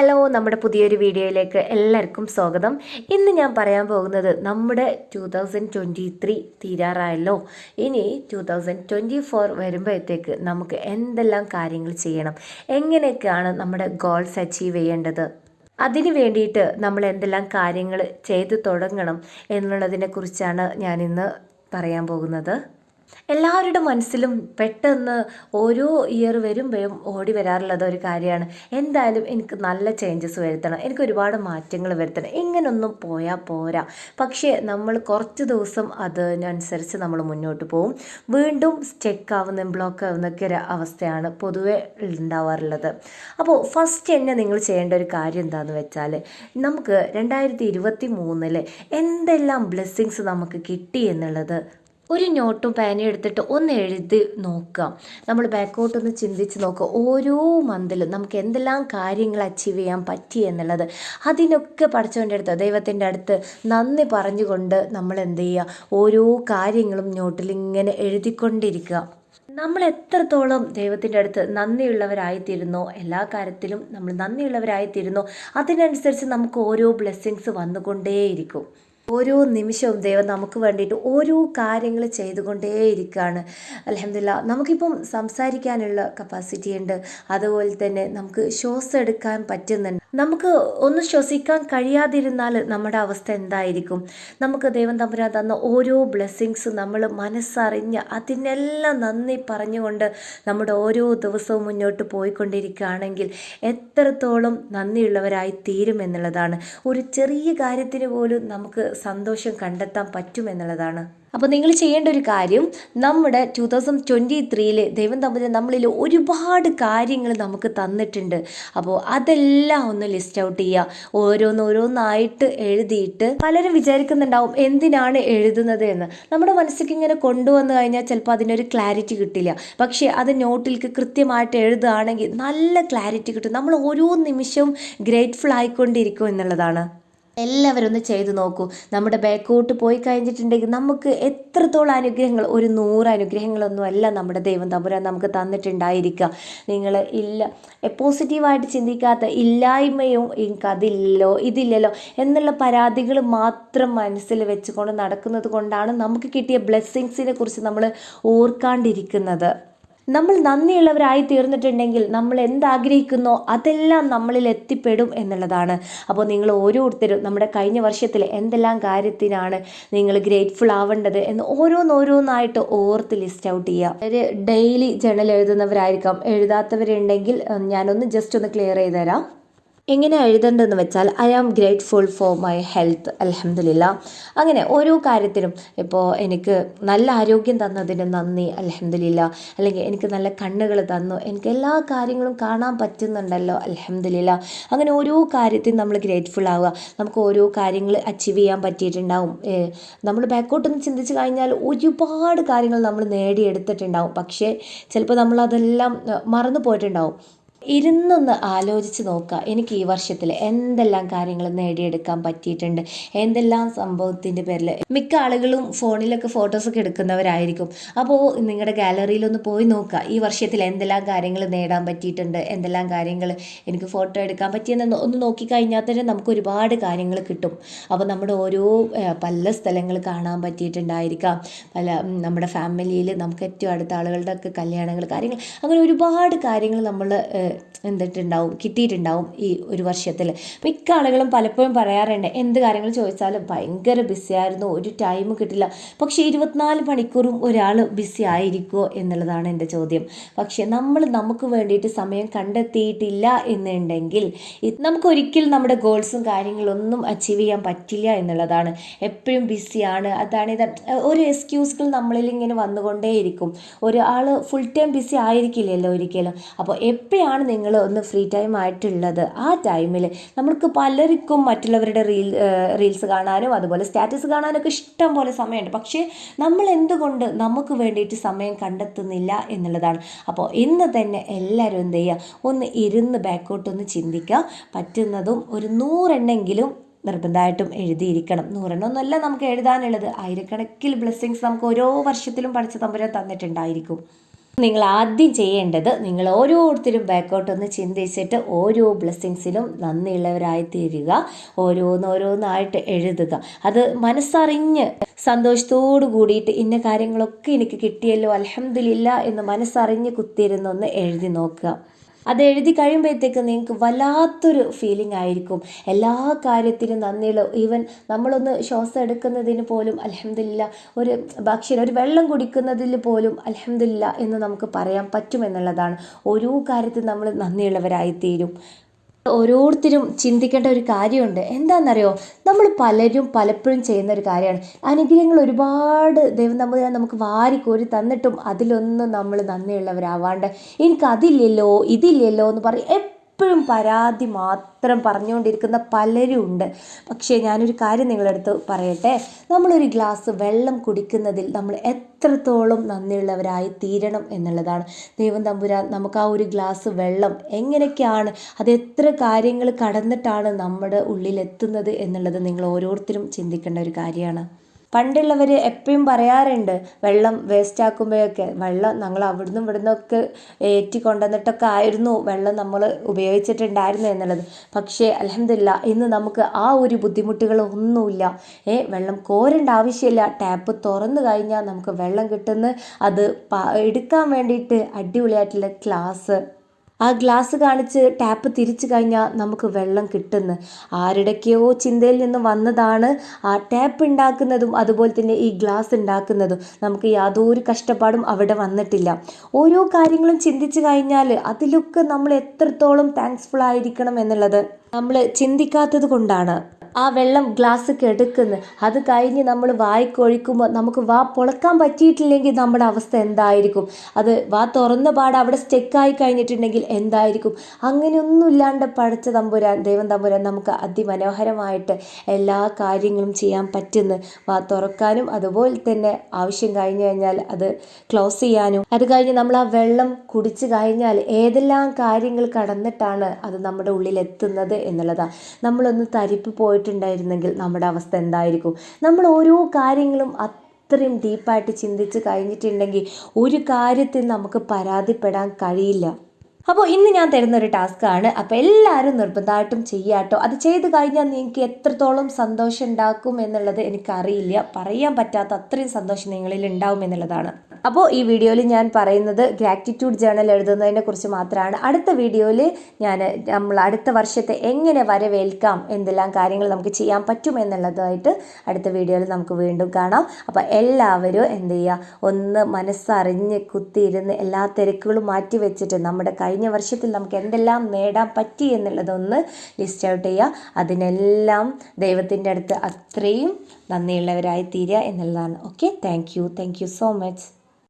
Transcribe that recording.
Hello നമ്മുടെ പുതിയൊരു വീഡിയോയിലേക്ക് എല്ലാവർക്കും സ്വാഗതം. ഇന്ന് ഞാൻ പറയാൻ പോകുന്നത് നമ്മുടെ ടു തൗസൻഡ് ട്വന്റി ത്രീ തീരാറായല്ലോ. ഇനി ടു തൗസൻഡ് ട്വന്റി ഫോർ വരുമ്പോഴത്തേക്ക് നമുക്ക് എന്തെല്ലാം കാര്യങ്ങൾ ചെയ്യണം? എങ്ങനെയൊക്കെയാണ് നമ്മുടെ ഗോൾസ് അച്ചീവ് ചെയ്യേണ്ടത്? അതിന് വേണ്ടിയിട്ട് നമ്മൾ എന്തെല്ലാം കാര്യങ്ങൾ ചെയ്തു തുടങ്ങണം എന്നുള്ളതിനെക്കുറിച്ചാണ് ഞാനിന്ന് പറയാൻ പോകുന്നത്. എല്ലാവരുടെ മനസ്സിലും പെട്ടെന്ന് ഓരോ ഇയർ വരുമ്പോഴും ഓടി വരാറുള്ളത് ഒരു കാര്യമാണ്. എന്തായാലും എനിക്ക് നല്ല ചേഞ്ചസ് വരുത്തണം. എനിക്ക് ഒരുപാട് മാറ്റങ്ങൾ വരുത്തണം. ഇങ്ങനൊന്നും പോയാൽ പോരാ. പക്ഷേ നമ്മൾ കുറച്ച് ദിവസം അതിനനുസരിച്ച് നമ്മൾ മുന്നോട്ട് പോകും വീണ്ടും സ്റ്റെക്ക് ആവുന്ന ബ്ലോക്ക് ആവുന്നൊക്കെ ഒരു അവസ്ഥയാണ് പൊതുവെ ഉണ്ടാവാറുള്ളത്. അപ്പോൾ ഫസ്റ്റ് തന്നെ നിങ്ങൾ ചെയ്യേണ്ട ഒരു കാര്യം എന്താണെന്ന് വെച്ചാൽ നമുക്ക് രണ്ടായിരത്തി ഇരുപത്തി മൂന്നിൽ എന്തെല്ലാം ബ്ലെസ്സിങ്സ് നമുക്ക് കിട്ടി എന്നുള്ളത് ഒരു നോട്ടും പേനയും എടുത്തിട്ട് ഒന്ന് എഴുതി നോക്കുക. നമ്മൾ ബാക്കോട്ടൊന്ന് ചിന്തിച്ച് നോക്കുക. ഓരോ മന്തിലും നമുക്ക് എന്തെല്ലാം കാര്യങ്ങൾ അച്ചീവ് ചെയ്യാൻ പറ്റി എന്നുള്ളത്. അതിനൊക്കെ പഠിച്ചുകൊണ്ട് അടുത്ത് ദൈവത്തിന്റെ അടുത്ത് നന്ദി പറഞ്ഞുകൊണ്ട് നമ്മൾ എന്ത് ചെയ്യുക? ഓരോ കാര്യങ്ങളും നോട്ടിൽ ഇങ്ങനെ എഴുതിക്കൊണ്ടിരിക്കുക. നമ്മൾ എത്രത്തോളം ദൈവത്തിന്റെ അടുത്ത് നന്ദിയുള്ളവരായിത്തീരുന്നോ എല്ലാ കാര്യത്തിലും നമ്മൾ നന്ദിയുള്ളവരായിത്തീരുന്നോ അതിനനുസരിച്ച് നമുക്ക് ഓരോ ബ്ലെസ്സിങ്സ് വന്നുകൊണ്ടേയിരിക്കും. ഓരോ നിമിഷവും ദൈവം നമുക്ക് വേണ്ടിയിട്ട് ഓരോ കാര്യങ്ങൾ ചെയ്തുകൊണ്ടേയിരിക്കുകയാണ്. അലഹമില്ല നമുക്കിപ്പം സംസാരിക്കാനുള്ള കപ്പാസിറ്റി ഉണ്ട്. അതുപോലെ തന്നെ നമുക്ക് ശ്വാസം എടുക്കാൻ പറ്റുന്നുണ്ട്. നമുക്ക് ഒന്ന് ശ്വസിക്കാൻ കഴിയാതിരുന്നാൽ നമ്മുടെ അവസ്ഥ എന്തായിരിക്കും? നമുക്ക് ദൈവം തമ്പുരാൻ തന്ന ഓരോ ബ്ലെസ്സിങ്സ് നമ്മൾ മനസ്സറിഞ്ഞ് അതിനെല്ലാം നന്ദി പറഞ്ഞുകൊണ്ട് നമ്മുടെ ഓരോ ദിവസവും മുന്നോട്ട് പോയിക്കൊണ്ടിരിക്കുകയാണെങ്കിൽ എത്രത്തോളം നന്ദിയുള്ളവരായി തീരുമെന്നുള്ളതാണ് ഒരു ചെറിയ കാര്യത്തിന് പോലും നമുക്ക് സന്തോഷം കണ്ടെത്താൻ പറ്റുമെന്നുള്ളതാണ് അപ്പോൾ നിങ്ങൾ ചെയ്യേണ്ട ഒരു കാര്യം നമ്മുടെ ടു തൗസൻഡ് ട്വന്റി ത്രീയിൽ ദൈവം തമ്മിൽ നമ്മളിൽ ഒരുപാട് കാര്യങ്ങൾ നമുക്ക് തന്നിട്ടുണ്ട്. അപ്പോൾ അതെല്ലാം ഒന്ന് ലിസ്റ്റ് ഔട്ട് ചെയ്യുക. ഓരോന്നോരോന്നായിട്ട് എഴുതിയിട്ട് പലരും വിചാരിക്കുന്നുണ്ടാവും എന്തിനാണ് എഴുതുന്നത് എന്ന്. നമ്മുടെ മനസ്സിലേക്ക് ഇങ്ങനെ കൊണ്ടുവന്നു കഴിഞ്ഞാൽ ചിലപ്പോൾ അതിനൊരു ക്ലാരിറ്റി കിട്ടില്ല. പക്ഷേ അത് നോട്ടിലേക്ക് കൃത്യമായിട്ട് എഴുതുകയാണെങ്കിൽ നല്ല ക്ലാരിറ്റി കിട്ടും. നമ്മൾ ഓരോ നിമിഷവും ഗ്രേറ്റ്ഫുൾ ആയിക്കൊണ്ടിരിക്കും എന്നുള്ളതാണ്. എല്ലാവരും ഒന്ന് ചെയ്തു നോക്കൂ. നമ്മുടെ ബാക്കോട്ട് പോയി കഴിഞ്ഞിട്ടുണ്ടെങ്കിൽ നമുക്ക് എത്രത്തോളം അനുഗ്രഹങ്ങൾ ഒരു നൂറ് അനുഗ്രഹങ്ങളൊന്നും അല്ല നമ്മുടെ ദൈവം തമ്പുരാൻ നമുക്ക് തന്നിട്ടുണ്ടായിരിക്കുക. നിങ്ങൾ ഇല്ല പോസിറ്റീവായിട്ട് ചിന്തിക്കാത്ത ഇല്ലായ്മയും എനിക്കതില്ലല്ലോ ഇതില്ലല്ലോ എന്നുള്ള പരാതികൾ മാത്രം മനസ്സിൽ വെച്ചുകൊണ്ട് നടക്കുന്നത് കൊണ്ടാണ് നമുക്ക് കിട്ടിയ ബ്ലെസ്സിങ്സിനെ കുറിച്ച് നമ്മൾ ഓർക്കാണ്ടിരിക്കുന്നത്. നമ്മൾ നന്ദിയുള്ളവരായി തീർന്നിട്ടുണ്ടെങ്കിൽ നമ്മൾ എന്താഗ്രഹിക്കുന്നോ അതെല്ലാം നമ്മളിൽ എത്തിപ്പെടും എന്നുള്ളതാണ്. അപ്പോൾ നിങ്ങൾ ഓരോരുത്തരും നമ്മുടെ കഴിഞ്ഞ വർഷത്തിൽ എന്തെല്ലാം കാര്യത്തിനാണ് നിങ്ങൾ ഗ്രേറ്റ്ഫുൾ ആവേണ്ടത് എന്ന് ഓരോന്നോരോന്നായിട്ട് ഓർത്ത് ലിസ്റ്റ് ഔട്ട് ചെയ്യുക. ഒരു ഡെയിലി ജേണൽ എഴുതുന്നവരായിരിക്കാം. എഴുതാത്തവരുണ്ടെങ്കിൽ ഞാനൊന്ന് ജസ്റ്റ് ഒന്ന് ക്ലിയർ ചെയ്ത് തരാം എങ്ങനെ എഴുതേണ്ടതെന്ന് വെച്ചാൽ I am grateful for my health അലഹമില്ല അങ്ങനെ ഓരോ കാര്യത്തിനും ഇപ്പോൾ എനിക്ക് നല്ല ആരോഗ്യം തന്നതിന് നന്ദി അലഹമില്ല അല്ലെങ്കിൽ എനിക്ക് നല്ല കണ്ണുകൾ തന്നു എനിക്ക് എല്ലാ കാര്യങ്ങളും കാണാൻ പറ്റുന്നുണ്ടല്ലോ അലഹമില്ല അങ്ങനെ ഓരോ കാര്യത്തിനും നമ്മൾ ഗ്രേറ്റ്ഫുൾ ആവുക. നമുക്ക് ഓരോ കാര്യങ്ങൾ അച്ചീവ് ചെയ്യാൻ പറ്റിയിട്ടുണ്ടാവും. നമ്മൾ ബാക്കോട്ടൊന്ന് ചിന്തിച്ച് കഴിഞ്ഞാൽ ഒരുപാട് കാര്യങ്ങൾ നമ്മൾ നേടിയെടുത്തിട്ടുണ്ടാവും. പക്ഷേ ചിലപ്പോൾ നമ്മളതെല്ലാം മറന്നു പോയിട്ടുണ്ടാവും. ഇരുന്നൊന്ന് ആലോചിച്ച് നോക്കുക എനിക്ക് ഈ വർഷത്തിൽ എന്തെല്ലാം കാര്യങ്ങൾ നേടിയെടുക്കാൻ പറ്റിയിട്ടുണ്ട്? എന്തെല്ലാം സംഭവത്തിന്റെ പേരിൽ മിക്ക ആളുകളും ഫോണിലൊക്കെ ഫോട്ടോസൊക്കെ എടുക്കുന്നവരായിരിക്കും. അപ്പോൾ നിങ്ങളുടെ ഗാലറിയിലൊന്ന് പോയി നോക്കുക ഈ വർഷത്തിൽ എന്തെല്ലാം കാര്യങ്ങൾ നേടാൻ പറ്റിയിട്ടുണ്ട്? എന്തെല്ലാം കാര്യങ്ങൾ എനിക്ക് ഫോട്ടോ എടുക്കാൻ പറ്റിയെന്ന് ഒന്ന് നോക്കിക്കഴിഞ്ഞാൽ തന്നെ നമുക്ക് ഒരുപാട് കാര്യങ്ങൾ കിട്ടും. അപ്പോൾ നമ്മുടെ ഓരോ പല സ്ഥലങ്ങൾ കാണാൻ പറ്റിയിട്ടുണ്ടായിരിക്കാം. പല നമ്മുടെ ഫാമിലിയിൽ നമുക്ക് ഏറ്റവും അടുത്ത ആളുകളുടെ ഒക്കെ കല്യാണങ്ങൾ കാര്യങ്ങൾ അങ്ങനെ ഒരുപാട് കാര്യങ്ങൾ നമ്മൾ എന്തിട്ടുണ്ടാവും കിട്ടിയിട്ടുണ്ടാവും ഈ ഒരു വർഷത്തിൽ. മിക്ക ആളുകളും പലപ്പോഴും പറയാറുണ്ട് എന്ത് കാര്യങ്ങൾ ചോദിച്ചാലും ഭയങ്കര ബിസി ആയിരുന്നു ഒരു ടൈം കിട്ടില്ല. പക്ഷേ ഇരുപത്തിനാല് മണിക്കൂറും ഒരാൾ ബിസി ആയിരിക്കുമോ എന്നുള്ളതാണ് എന്റെ ചോദ്യം. പക്ഷേ നമ്മൾ നമുക്ക് വേണ്ടിയിട്ട് സമയം കണ്ടെത്തിയിട്ടില്ല എന്നുണ്ടെങ്കിൽ നമുക്കൊരിക്കലും നമ്മുടെ ഗോൾസും കാര്യങ്ങളൊന്നും അച്ചീവ് ചെയ്യാൻ പറ്റില്ല എന്നുള്ളതാണ്. എപ്പോഴും ബിസിയാണ് അതാണ് ഇത്. ഒരു എക്സ്ക്യൂസുകൾ നമ്മളിൽ ഇങ്ങനെ വന്നുകൊണ്ടേയിരിക്കും. ഒരാൾ ഫുൾ ടൈം ബിസി ആയിരിക്കില്ലല്ലോ ഒരിക്കലും. അപ്പോൾ എപ്പോഴാണ് നിങ്ങൾ ഒന്ന് ഫ്രീ ടൈം ആയിട്ടുള്ളത്? ആ ടൈമിൽ നമ്മൾക്ക് പലർക്കും മറ്റുള്ളവരുടെ റീൽ റീൽസ് കാണാനും അതുപോലെ സ്റ്റാറ്റസ് കാണാനൊക്കെ ഇഷ്ടം പോലെ സമയമുണ്ട്. പക്ഷേ നമ്മൾ എന്തുകൊണ്ട് നമുക്ക് വേണ്ടിയിട്ട് സമയം കണ്ടെത്തുന്നില്ല എന്നുള്ളതാണ്. അപ്പോൾ ഇന്ന് തന്നെ എല്ലാവരും എന്ത് ചെയ്യുക ഒന്ന് ഇരുന്ന് ബാക്കോട്ടൊന്ന് ചിന്തിക്കുക പറ്റുന്നതും ഒരു നൂറെണ്ണെങ്കിലും നിർബന്ധമായിട്ടും എഴുതിയിരിക്കണം. നൂറെണ്ണമൊന്നുമല്ല നമുക്ക് എഴുതാനുള്ളത്. ആയിരക്കണക്കിൽ ബ്ലെസ്സിങ്സ് നമുക്ക് ഓരോ വർഷത്തിലും പഠിച്ച തമ്പുരാൻ തന്നിട്ടുണ്ടായിരിക്കും. നിങ്ങൾ ആദ്യം ചെയ്യേണ്ടത് നിങ്ങൾ ഓരോരുത്തരും ബാക്കോട്ട് ഒന്ന് ചിന്തിച്ചിട്ട് ഓരോ ബ്ലെസ്സിങ്സിലും നന്ദിയുള്ളവരായി തീരുക ഓരോന്നോരോന്നായിട്ട് എഴുതുക. അത് മനസ്സറിഞ്ഞ് സന്തോഷത്തോടു കൂടിയിട്ട് ഇന്ന കാര്യങ്ങളൊക്കെ എനിക്ക് കിട്ടിയല്ലോ അലഹമില്ല എന്ന് മനസ്സറിഞ്ഞ് കുത്തിയിരുന്നൊന്ന് എഴുതി നോക്കുക. അത് എഴുതി കഴിയുമ്പോഴത്തേക്ക് നിങ്ങൾക്ക് വല്ലാത്തൊരു ഫീലിംഗ് ആയിരിക്കും. എല്ലാ കാര്യത്തിലും നന്ദിയുള്ള. ഈവൻ നമ്മളൊന്ന് ശ്വാസം എടുക്കുന്നതിന് പോലും അലഹമില്ല ഒരു ഭക്ഷ്യം ഒരു വെള്ളം കുടിക്കുന്നതിൽ പോലും അലഹമില്ല എന്ന് നമുക്ക് പറയാൻ പറ്റുമെന്നുള്ളതാണ്. ഓരോ കാര്യത്തിൽ നമ്മൾ നന്ദിയുള്ളവരായി തീരും ഓരോരുത്തരും ചിന്തിക്കേണ്ട ഒരു കാര്യമുണ്ട്. എന്താണെന്നറിയോ? നമ്മൾ പലരും പലപ്പോഴും ചെയ്യുന്ന ഒരു കാര്യമാണ്. അനുഗ്രഹങ്ങൾ ഒരുപാട് ദൈവം തമ്പുരാൻ നമുക്ക് വാരി വാരിക്കോരി തന്നിട്ടും അതിലൊന്നും നമ്മൾ നന്ദിയുള്ളവരാവാണ്ട് എനിക്കതില്ലല്ലോ ഇതില്ലല്ലോ എന്ന് പറയും. എപ്പോഴും പരാതി മാത്രം പറഞ്ഞുകൊണ്ടിരിക്കുന്ന പലരും ഉണ്ട്. പക്ഷേ ഞാനൊരു കാര്യം നിങ്ങളടുത്ത് പറയട്ടെ. നമ്മളൊരു ഗ്ലാസ് വെള്ളം കുടിക്കുന്നതിൽ നമ്മൾ എത്രത്തോളം നന്ദിയുള്ളവരായി തീരണം എന്നുള്ളതാണ്. ദൈവം തമ്പുരാൻ നമുക്ക് ആ ഒരു ഗ്ലാസ് വെള്ളം എങ്ങനെയൊക്കെയാണ് അത് എത്ര കാര്യങ്ങൾ കടന്നിട്ടാണ് നമ്മുടെ ഉള്ളിലെത്തുന്നത് എന്നുള്ളത് നിങ്ങൾ ഓരോരുത്തരും ചിന്തിക്കേണ്ട ഒരു കാര്യമാണ്. പണ്ടുള്ളവർ എപ്പോഴും പറയാറുണ്ട് വെള്ളം വേസ്റ്റ് ആക്കുമ്പോഴൊക്കെ വെള്ളം ഞങ്ങൾ അവിടുന്ന് ഇവിടുന്നൊക്കെ ഏറ്റി കൊണ്ടുവന്നിട്ടൊക്കെ ആയിരുന്നു വെള്ളം നമ്മൾ ഉപയോഗിച്ചിട്ടുണ്ടായിരുന്നു എന്നുള്ളത്. പക്ഷേ അലഹമില്ല ഇന്ന് നമുക്ക് ആ ഒരു ബുദ്ധിമുട്ടുകളൊന്നുമില്ല ഏ വെള്ളം കോരേണ്ട ആവശ്യമില്ല. ടാപ്പ് തുറന്നു കഴിഞ്ഞാൽ നമുക്ക് വെള്ളം കിട്ടുന്ന. അത് എടുക്കാൻ വേണ്ടിയിട്ട് അടിപൊളിയായിട്ടുള്ള ക്ലാസ് ആ ഗ്ലാസ് കാണിച്ച് ടാപ്പ് തിരിച്ചു കഴിഞ്ഞാൽ നമുക്ക് വെള്ളം കിട്ടുന്നു. ആരുടെയൊക്കെയോ ചിന്തയിൽ നിന്ന് വന്നതാണ് ആ ടാപ്പ് ഉണ്ടാക്കുന്നതും അതുപോലെ തന്നെ ഈ ഗ്ലാസ് ഉണ്ടാക്കുന്നതും. നമുക്ക് യാതൊരു കഷ്ടപ്പാടും അവിടെ വന്നിട്ടില്ല. ഓരോ കാര്യങ്ങളും ചിന്തിച്ചു കഴിഞ്ഞാൽ അതിലൊക്കെ നമ്മൾ എത്രത്തോളം താങ്ക്സ്ഫുൾ ആയിരിക്കണം എന്നുള്ളത് നമ്മൾ ചിന്തിക്കാത്തത് കൊണ്ടാണ്. ആ വെള്ളം ഗ്ലാസ് കെടുക്കുന്നു അത് കഴിഞ്ഞ് നമ്മൾ വായിക്കൊഴിക്കുമ്പോൾ നമുക്ക് വാ പൊളക്കാൻ പറ്റിയിട്ടില്ലെങ്കിൽ നമ്മുടെ അവസ്ഥ എന്തായിരിക്കും? അത് വാ തുറന്ന പാട് അവിടെ സ്റ്റെക്കായി കഴിഞ്ഞിട്ടുണ്ടെങ്കിൽ എന്തായിരിക്കും? അങ്ങനെയൊന്നും ഇല്ലാണ്ട് പഠിച്ച തമ്പുരാൻ ദൈവം തമ്പുരാൻ നമുക്ക് അതിമനോഹരമായിട്ട് എല്ലാ കാര്യങ്ങളും ചെയ്യാൻ പറ്റുന്നു. വാ തുറക്കാനും അതുപോലെ തന്നെ ആവശ്യം കഴിഞ്ഞു കഴിഞ്ഞാൽ അത് ക്ലോസ് ചെയ്യാനും. അത് കഴിഞ്ഞ് നമ്മൾ ആ വെള്ളം കുടിച്ചു കഴിഞ്ഞാൽ ഏതെല്ലാം കാര്യങ്ങൾ കടന്നിട്ടാണ് അത് നമ്മുടെ ഉള്ളിൽ എത്തുന്നത് എന്നുള്ളതാണ് നമ്മളൊന്ന് തരിപ്പ് പോയിട്ട് പോയിട്ടുണ്ടായിരുന്നെങ്കിൽ നമ്മുടെ അവസ്ഥ എന്തായിരിക്കും? നമ്മൾ ഓരോ കാര്യങ്ങളും അത്രയും ഡീപ്പായിട്ട് ചിന്തിച്ച് കഴിഞ്ഞിട്ടുണ്ടെങ്കിൽ ഒരു കാര്യത്തിൽ നമുക്ക് പരാതിപ്പെടാൻ കഴിയില്ല. അപ്പോൾ ഇന്ന് ഞാൻ തരുന്ന ഒരു ടാസ്ക്കാണ്. അപ്പോൾ എല്ലാവരും നിർബന്ധമായിട്ടും ചെയ്യാട്ടോ അത് ചെയ്ത് കഴിഞ്ഞാൽ നിങ്ങൾക്ക് എത്രത്തോളം സന്തോഷം ഉണ്ടാക്കും എന്നുള്ളത് എനിക്കറിയില്ല. പറയാൻ പറ്റാത്ത അത്രയും സന്തോഷം നിങ്ങളിൽ ഉണ്ടാവും എന്നുള്ളതാണ്. അപ്പോൾ ഈ വീഡിയോയിൽ ഞാൻ പറയുന്നത് ഗ്രാറ്റിറ്റ്യൂഡ് ജേണൽ എഴുതുന്നതിനെ കുറിച്ച് മാത്രമാണ്. അടുത്ത വീഡിയോയിൽ ഞാൻ നമ്മൾ അടുത്ത വർഷത്തെ എങ്ങനെ വരവേൽക്കാം എന്തെല്ലാം കാര്യങ്ങൾ നമുക്ക് ചെയ്യാൻ പറ്റും എന്നുള്ളതായിട്ട് അടുത്ത വീഡിയോയിൽ നമുക്ക് വീണ്ടും കാണാം. അപ്പോൾ എല്ലാവരും എന്ത് ചെയ്യുക? ഒന്ന് മനസ്സറിഞ്ഞ് കുത്തിയിരുന്ന് എല്ലാ തിരക്കുകളും മാറ്റി വെച്ചിട്ട് നമ്മുടെ കഴിഞ്ഞ വർഷത്തിൽ നമുക്ക് എന്തെല്ലാം നേടാൻ പറ്റി എന്നുള്ളതൊന്ന് ലിസ്റ്റ് ഔട്ട് ചെയ്യുക അതിനെല്ലാം ദൈവത്തിന്റെ അടുത്ത് അത്രയും നന്ദിയുള്ളവരായി തീരുക എന്നുള്ളതാണ്. Okay thank you thank you so much